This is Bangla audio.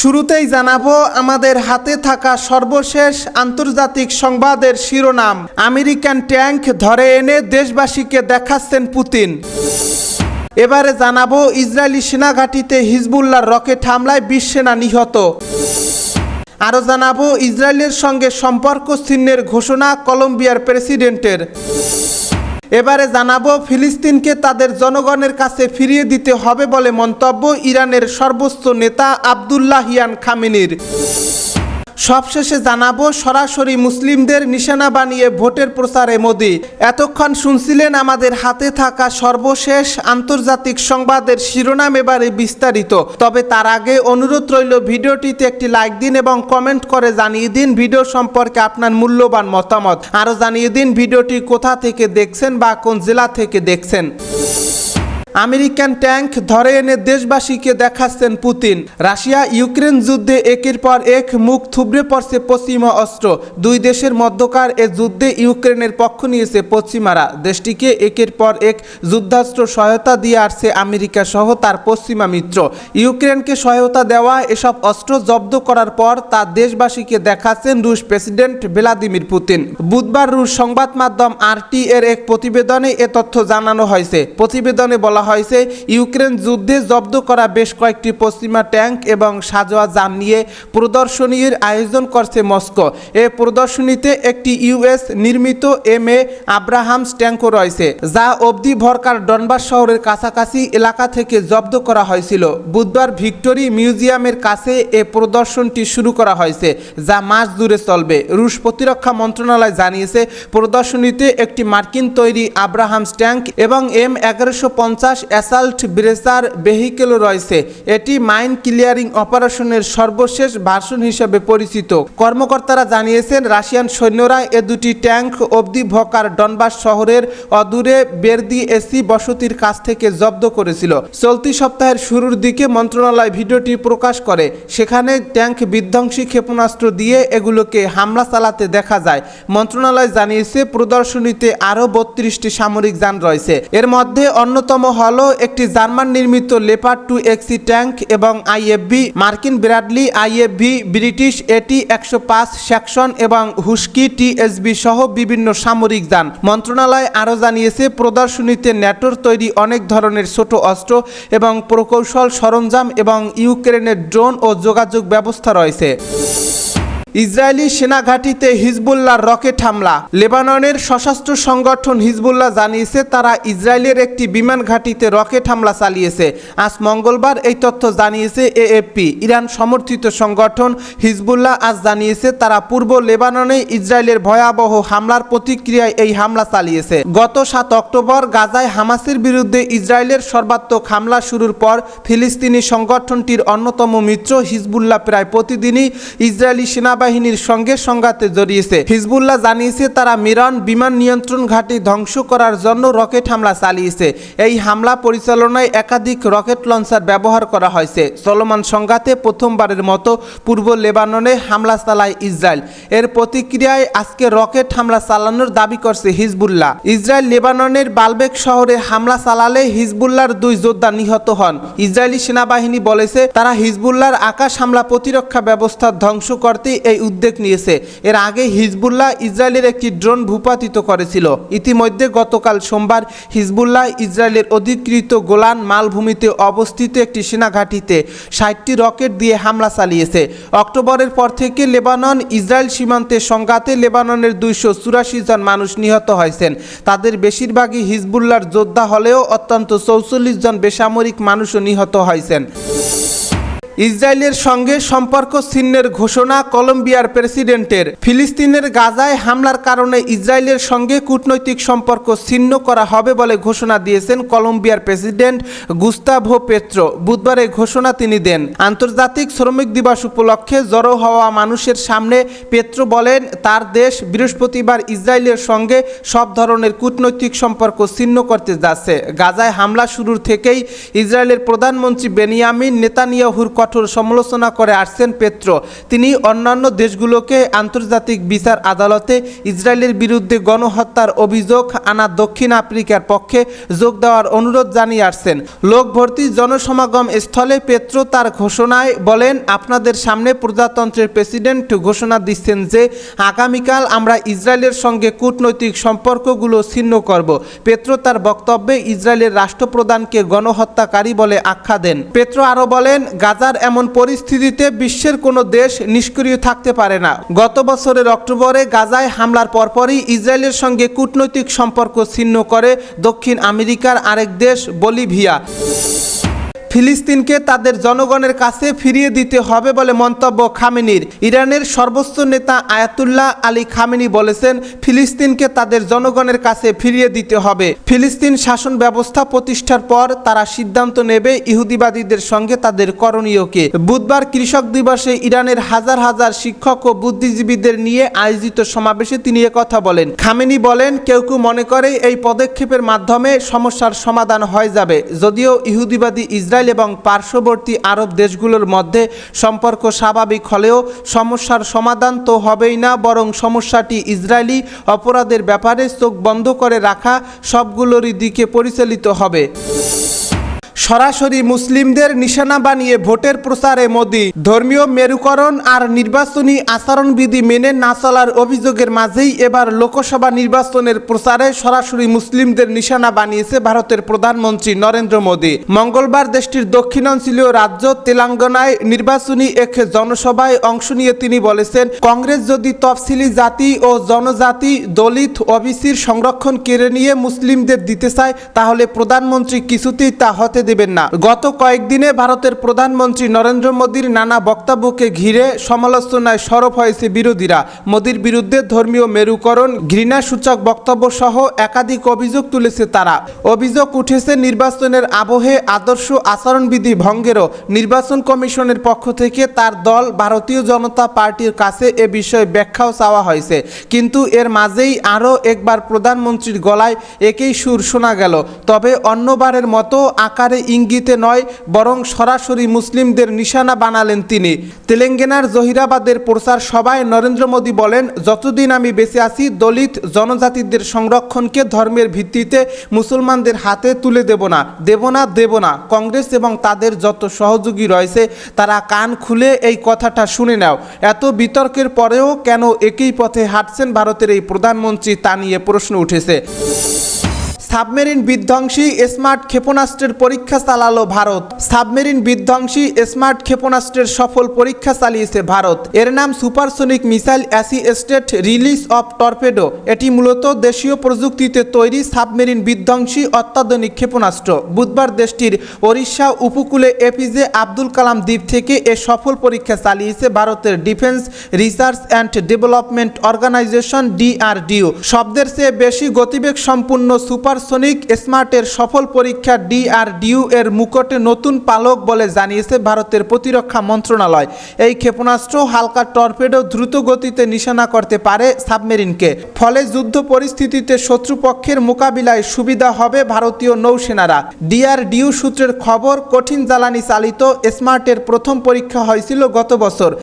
শুরুতেই জানাব, আমাদের হাতে থাকা সর্বশেষ আন্তর্জাতিক সংবাদের শিরোনাম। আমেরিকান ট্যাঙ্ক ধরে এনে দেশবাসীকে দেখাচ্ছেন পুতিন। এবারে জানাব, ইসরায়েলি সেনাঘাটিতে হিজবুল্লাহর রকেট হামলায় বিশ সেনা নিহত। আরও জানাব, ইসরায়েলের সঙ্গে সম্পর্ক ছিন্নের ঘোষণা কলম্বিয়ার প্রেসিডেন্টের। এবারে জানাব ফিলিস্তিনকে তাদের জনগণের কাছে ফিরিয়ে দিতে হবে বলে মন্তব্য ইরানের সর্বোচ্চ নেতা আবদুল্লাহিয়ান খামিনির। সবশেষে জানাব, সরাসরি মুসলিমদের নিশানা বানিয়ে ভোটের প্রচারে মোদি। এতক্ষণ শুনছিলেন আমাদের হাতে থাকা সর্বশেষ আন্তর্জাতিক সংবাদের শিরোনাম এবারে বিস্তারিত। তবে তার আগে অনুরোধ রইল, ভিডিওটিতে একটি লাইক দিন এবং কমেন্ট করে জানিয়ে দিন ভিডিও সম্পর্কে আপনার মূল্যবান মতামত। আরও জানিয়ে দিন ভিডিওটি কোথা থেকে দেখছেন বা কোন জেলা থেকে দেখছেন। আমেরিকান ট্যাঙ্ক ধরে এনে দেশবাসীকে দেখাচ্ছেন পুতিন। রাশিয়া ইউক্রেন যুদ্ধে একের পর এক মুখ থুবড়ে পড়ছে পশ্চিমা অস্ত্র। দুই দেশের মধ্যকার এ যুদ্ধে ইউক্রেনের পক্ষ নিয়েছে পশ্চিমারা। দেশটিকে একের পর এক যুদ্ধাস্ত্র সহায়তা দিয়ে আসছে আমেরিকা সহ তার পশ্চিমা মিত্র। ইউক্রেনকে সহায়তা দেওয়া, এসব অস্ত্র জব্দ করার পর তা দেশবাসীকে দেখাচ্ছেন রুশ প্রেসিডেন্ট ভ্লাদিমির পুতিন। বুধবার রুশ সংবাদ মাধ্যম আরটি এর এক প্রতিবেদনে এ তথ্য জানানো হয়েছে। প্রতিবেদনে বলা হয়েছে। ইউক্রেন যুদ্ধে জব্দ করা বেশ কয়েকটি পশ্চিমা ট্যাঙ্ক এবং সাজোয়া যান নিয়ে প্রদর্শনীর আয়োজন করছে মস্কো। এ প্রদর্শনীতে একটি ইউএস নির্মিত এম এ আব্রাহামস ট্যাঙ্কও রয়েছে, যা অবধি ভরকার ডনবাস শহরের কাছাকাছি এলাকা থেকে জব্দ করা হয়েছিল। বুধবার ভিক্টোরি মিউজিয়ামের কাছে এ প্রদর্শনটি শুরু করা হয়েছে, যা মাস জুড়ে চলবে। রুশ প্রতিরক্ষা মন্ত্রণালয় জানিয়েছে, প্রদর্শনীতে একটি মার্কিন তৈরি আব্রাহামস ট্যাঙ্ক এবং এম এগারোশো পঞ্চাশ অ্যাসাল্ট, ব্রেসার ভেহিকেলও রয়েছে। এটি মাইন ক্লিয়ারিং অপারেশনের সর্বশেষ ভার্সন হিসেবে পরিচিত। কর্মকর্তারা জানিয়েছেন, রাশিয়ান সৈন্যরা এ দুটি ট্যাঙ্ক অবধি ভকার ডনবাস শহরের অদূরে বেরদি এসি বসতির কাছ থেকে জব্দ করেছিল। চলতি সপ্তাহের শুরুর দিকে মন্ত্রণালয় ভিডিওটি প্রকাশ করে। সেখানে ট্যাঙ্ক বিধ্বংসী ক্ষেপণাস্ত্র দিয়ে এগুলোকে হামলা চালাতে দেখা যায়। মন্ত্রণালয় জানিয়েছে, প্রদর্শনীতে আরও বত্রিশটি সামরিক যান রয়েছে। এর মধ্যে অন্যতম হল একটি জার্মান নির্মিত লেপার টু এক্সি ট্যাঙ্ক এবং আইএফভি মার্কিন ব্র্যাডলি আইএফভি ব্রিটিশ এটি একশো পাঁচ সেকশন এবং হুস্কি টিএসবি সহ বিভিন্ন সামরিক যান। মন্ত্রণালয় আরও জানিয়েছে, প্রদর্শনীতে ন্যাটোর তৈরি অনেক ধরনের ছোট অস্ত্র এবং প্রকৌশল সরঞ্জাম এবং ইউক্রেনের ড্রোন ও যোগাযোগ ব্যবস্থা রয়েছে। ইসরায়েলি সেনাঘাটিতে হিজবুল্লাহর রকেট হামলা। লেবাননের সশস্ত্র সংগঠন হিজবুল্লাহ জানিয়েছে, তারা ইসরায়েলের একটি বিমান ঘাঁটিতে রকেট হামলা চালিয়েছে। আজ মঙ্গলবার এই তথ্য জানিয়েছে এএফপি। ইরান সমর্থিত সংগঠন হিজবুল্লাহ আজ জানিয়েছে, তারা পূর্ব লেবাননে ইসরায়েলের ভয়াবহ হামলার প্রতিক্রিয়ায় এই হামলা চালিয়েছে। গত সাত অক্টোবর গাজায় হামাসের বিরুদ্ধে ইসরায়েলের সর্বাত্মক হামলা শুরুর পর ফিলিস্তিনি সংগঠনটির অন্যতম মিত্র হিজবুল্লাহ প্রায় প্রতিদিনই ইসরায়েলি সেনাবাহিনীর সঙ্গে সংঘাতে জড়িয়েছে। হিজবুল্লাহ জানিয়েছে, তারা মিরান বিমান নিয়ন্ত্রণ ঘাঁটি ধ্বংস করার জন্য রকেট হামলা চালিয়েছে। এই হামলা পরিচালনায় একাধিক রকেট লঞ্চার ব্যবহার করা হয়েছে। চলমান সংঘাতে প্রথমবারের মতো পূর্ব লেবাননে হামলা চালায় ইসরায়েল। এর প্রতিক্রিয়ায় আজকে রকেট হামলা চালানোর দাবি করছে হিজবুল্লাহ। ইসরায়েল লেবাননের বালবেক শহরে হামলা চালালে হিজবুল্লাহর দুই যোদ্ধা নিহত হন। ইসরায়েলি সেনাবাহিনী বলেছে, তারা হিজবুল্লাহর আকাশ হামলা প্রতিরক্ষা ব্যবস্থা ধ্বংস করতে এই উদ্যোগ নিয়েছে। এর আগে হিজবুল্লাহ ইসরায়েলের একটি ড্রোন ভূপাতিত করেছিল। ইতিমধ্যে গতকাল সোমবার হিজবুল্লাহ ইসরায়েলের অধিকৃত গোলান মালভূমিতে অবস্থিত একটি সেনাঘাঁটিতে ষাটটি রকেট দিয়ে হামলা চালিয়েছে। অক্টোবরের পর থেকে লেবানন ইসরায়েল সীমান্তে সংঘাতে লেবাননের দুইশো চুরাশি জন মানুষ নিহত হয়েছেন। তাদের বেশিরভাগই হিজবুল্লাহর যোদ্ধা হলেও অত্যন্ত চৌচল্লিশ জন বেসামরিক মানুষও নিহত হয়েছেন। ইসরায়েলের সঙ্গে সম্পর্ক ছিন্নের ঘোষণা কলম্বিয়ার প্রেসিডেন্টের। ফিলিস্তিনের গাজায় হামলার কারণে ইসরায়েলের সঙ্গে কূটনৈতিক সম্পর্ক ছিন্ন করা হবে বলে ঘোষণা দিয়েছেন কলম্বিয়ার প্রেসিডেন্ট গুস্তাভো পেত্রো। বুধবার এই ঘোষণা তিনি দেন। আন্তর্জাতিক শ্রমিক দিবস উপলক্ষে জড়ো হওয়া মানুষের সামনে পেত্রো বলেন, তার দেশ বৃহস্পতিবার ইসরায়েলের সঙ্গে সব ধরনের কূটনৈতিক সম্পর্ক ছিন্ন করতে যাচ্ছে। গাজায় হামলা শুরুর থেকেই ইসরায়েলের প্রধানমন্ত্রী বেনিয়ামিন নেতানিয়াহুর কঠোর সমালোচনা করে আসছেন পেত্র। তিনি অন্যান্য দেশগুলোকে আন্তর্জাতিক বিচার আদালতে ইসরায়েলের বিরুদ্ধে গণহত্যার অভিযোগ আনা দক্ষিণ আফ্রিকার পক্ষে যোগ দেওয়ার অনুরোধ জানিয়ে আসছেন। লোক ভর্তি জনসমাগম স্থলে পেত্র তার ঘোষণায় বলেন, আপনাদের সামনে প্রজাতন্ত্রের প্রেসিডেন্ট ঘোষণা দিচ্ছেন যে আগামীকাল আমরা ইসরায়েলের সঙ্গে কূটনৈতিক সম্পর্কগুলো ছিন্ন করব। পেত্র তার বক্তব্যে ইসরায়েলের রাষ্ট্রপ্রধানকে গণহত্যাকারী বলে আখ্যা দেন। পেত্র আরও বলেন, গাজার এমন পরিস্থিতিতে বিশ্বের কোনো দেশ নিষ্ক্রিয় থাকতে পারে না। গত বছরের অক্টোবরে গাজায় হামলার পরপরই ইসরায়েলের সঙ্গে কূটনৈতিক সম্পর্ক ছিন্ন করে দক্ষিণ আমেরিকার আরেক দেশ বলিভিয়া। ফিলিস্তিনকে তাদের জনগণের কাছে ফিরিয়ে দিতে হবে বলে মন্তব্য খামেনির। ইরানের সর্বোচ্চ নেতা আয়াতুল্লাহ আলী খামেনি বলেছেন, ফিলিস্তিনকে তাদের জনগণের কাছে ফিরিয়ে দিতে হবে। ফিলিস্তিন শাসন ব্যবস্থা প্রতিষ্ঠার পর তারা সিদ্ধান্ত নেবে ইহুদিবাদীদের সঙ্গে তাদের করণীয়কে। বুধবার কৃষক দিবসে ইরানের হাজার হাজার শিক্ষক ও বুদ্ধিজীবীদের নিয়ে আয়োজিত সমাবেশে তিনি কথা বলেন। খামেনি বলেন, কেউ কেউ মনে করে এই পদক্ষেপের মাধ্যমে সমস্যার সমাধান হয়ে যাবে। যদিও ইহুদিবাদী ইসরায়েল এবং পার্শ্ববর্তী আরব দেশগুলোর মধ্যে সম্পর্ক স্বাভাবিক হলেও সমস্যার সমাধান তো হবেই না, বরং সমস্যাটি ইসরায়েলি অপরাধের ব্যাপারে চোখ বন্ধ করে রাখা সবগুলোরই দিকে পরিচালিত হবে। সরাসরি মুসলিমদের নিশানা বানিয়ে ভোটের প্রচারে মোদি। ধর্মীয় মেরুকরণ আর নির্বাচনী আচরণবিধি মেনে না চলার অভিযোগের মাঝেই এবার লোকসভা নির্বাচনের প্রচারে সরাসরি মুসলিমদের নিশানা বানিয়েছে ভারতের প্রধানমন্ত্রী নরেন্দ্র মোদী। মঙ্গলবার দেশটির দক্ষিণাঞ্চলীয় রাজ্য তেলেঙ্গানায় নির্বাচনী এক জনসভায় অংশ নিয়ে তিনি বলেছেন, কংগ্রেস যদি তফসিলি জাতি ও জনজাতি, দলিত ওবিসির সংরক্ষণ কেড়ে নিয়ে মুসলিমদের দিতে চায়, তাহলে প্রধানমন্ত্রী কিছুতেই তা হতে দেবেন না। গত কয়েকদিনে ভারতের প্রধানমন্ত্রী নরেন্দ্র মোদীর নানা বক্তব্যকে ঘিরে সমালোচনায় সরব হয়েছে বিরোধীরা। মোদীর বিরুদ্ধে ধর্মীয় মেরুকরণ, ঘৃণাসূচক বক্তব্য সহ একাধিক অভিযোগ তুলেছে তারা। অভিযোগ উঠেছে নির্বাচনের আবহে আদর্শ আচরণবিধি ভঙ্গেরও। নির্বাচন কমিশনের পক্ষ থেকে তার দল ভারতীয় জনতা পার্টির কাছে এ বিষয়ে ব্যাখ্যাও চাওয়া হয়েছে। কিন্তু এর মাঝেই আরও একবার প্রধানমন্ত্রীর গলায় একই সুর শোনা গেল। তবে অন্যবারের মতো আকারে ইঙ্গিতে নয়, বরং সরাসরি মুসলিমদের নিশানা বানালেন তিনি। তেলেঙ্গানার জহিরাবাদের প্রচার সভায় নরেন্দ্র মোদী বলেন, যতদিন আমি বেঁচে আছি, দলিত জনজাতিদের সংরক্ষণকে ধর্মের ভিত্তিতে মুসলমানদের হাতে তুলে দেব না দেব না দেব না। কংগ্রেস এবং তাদের যত সহযোগী রয়েছে, তারা কান খুলে এই কথাটা শুনে নাও। এত বিতর্কের পরেও কেন একই পথে হাঁটছেন ভারতের এই প্রধানমন্ত্রী তা নিয়ে প্রশ্ন উঠেছে। সাবমেরিন বিধ্বংসী স্মার্ট ক্ষেপণাস্ত্রের পরীক্ষা চালালো ভারত। সাবমেরিন বিধ্বংসী স্মার্ট ক্ষেপণাস্ত্রের সফল পরীক্ষা চালিয়েছে ভারত। এর নাম supersonic missile assisted release of torpedo. এটি মূলত দেশীয় প্রযুক্তিতে তৈরি সাবমেরিন বিধ্বংসী অত্যাধুনিক ক্ষেপণাস্ত্র। বুধবার দেশটির ওড়িশা উপকূলে এপিজে আব্দুল কালাম দ্বীপ থেকে এ সফল পরীক্ষা চালিয়েছে ভারতের defence research and development organisation DRDO. শব্দের চেয়ে বেশি গতিবেগ সম্পূর্ণ সুপারসোনিক স্মার্টের সফল পরীক্ষা ডিআরডিউ এর মুকটে নতুন পালক বলে জানিয়েছে ভারতের প্রতিরক্ষা মন্ত্রণালয়। এই ক্ষেপণাস্ত্র হালকা টর্পেডো দ্রুত গতিতে নিশানা করতে পারে সাবমেরিনকে। ফলে যুদ্ধ পরিস্থিতিতে শত্রুপক্ষের মোকাবিলায় সুবিধা হবে ভারতীয় নৌসেনারা। ডিআরডিউ সূত্রের খবর, কঠিন জ্বালানি চালিত স্মার্টের প্রথম পরীক্ষা হয়েছিল গত বছর।